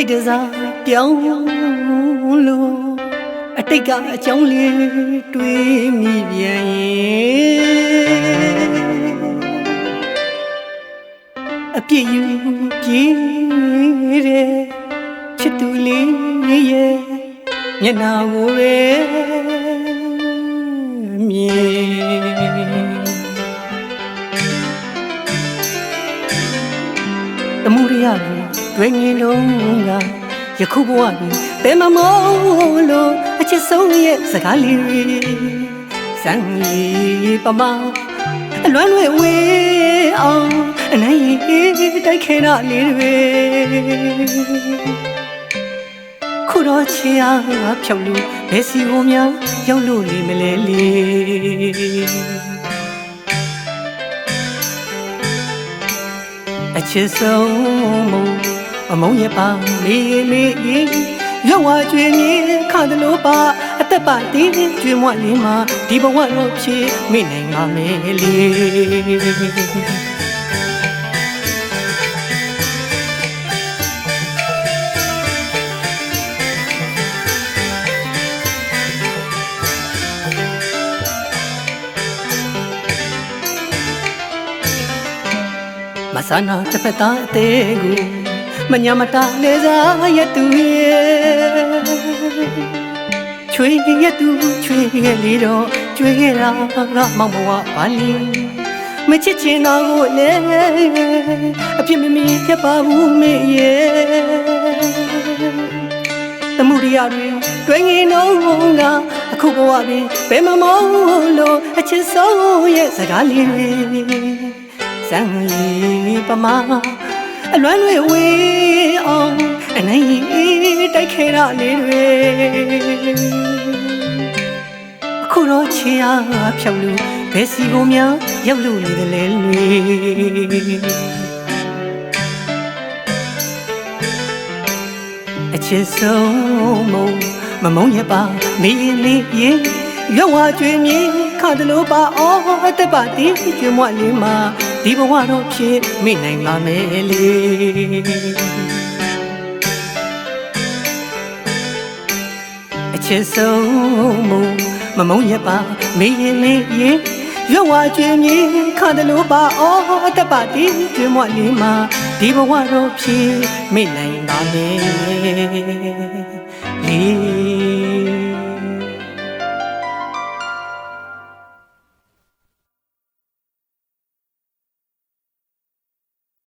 စိတ်တစားပြောင်းလို့အတိတ်ကအကြောင်းလေးတွေးမိပြန်ရင်အပြစ်ယူပြေးတဲ့ချစ်သူလေးရဲ့မျက်နှာကိုပဲ တမှုရရတွင်ငင်လုံးကယခုဘဝတွင်ဘယ်မမောလို့အချစ်ဆုံးရဲ့စကားလေးတွေစံလေးပမာအလွမ်းလွယ်ဝေးအောင်အနိုင်တိုက်ခဲတာလေးတွေခုတော့ချီအားဖြောက်လို့ဘယ်စီကိုများရောက်လို့နေမလဲလေ အချစ်ဆုံးမုံအမုံရပါမေးမေးရောက်ဝကျွေးမြေခါတလို့ပါအသက်ပါတင်းကျွေးမွက်လေးမှာဒီဘဝတော့ဖြစ်မိနိုင်ပါမယ်လေ ဆနာတစ်ဖက်သားအသေးကိုမညာမတာလေစားရတူရဲ့ချွေရတူချွေရလေးတော့ကျွေးရတာကမောင်ဘဝပါလီမချစ်ချင်တော့ကိုလည်းအပြစ်မမီဖြစ်ပါဘူးမေရဲ့တမှုရိယတွေတွင်ငင်တော့ကအခုဘဝပင်ဘယ်မမောလို့အချစ်ဆုံးရဲ့စကားလေးတွေ စံလေးပမာအလွမ်းတွေဝေးအောင်အနိုင်တိုက်ခဲတာလေးတွေအခုတော့ချီအားဖြောက်လို့ဘယ်စီကိုများရောက်လို့နေတယ်လဲလေအချစ်ဆုံးမုံမမုံရပါမေးလေးရေရွဝကျွေးမြေခါတလို့ပါအော်တက်ပါတီးကျွေးမွက်လေးမှာ ဒီဘဝတော့ဖြစ်မိနိုင်ပါမယ်လေအချစ်ဆုံးမုံမမုံရပါမေးလေးရေရွဝကျွေးမြေခါတလို့ပါအော်တက်ပါတီးကျွေးမွက်လေးမှာဒီဘဝတော့ဖြစ်မိနိုင်ပါမယ်လေ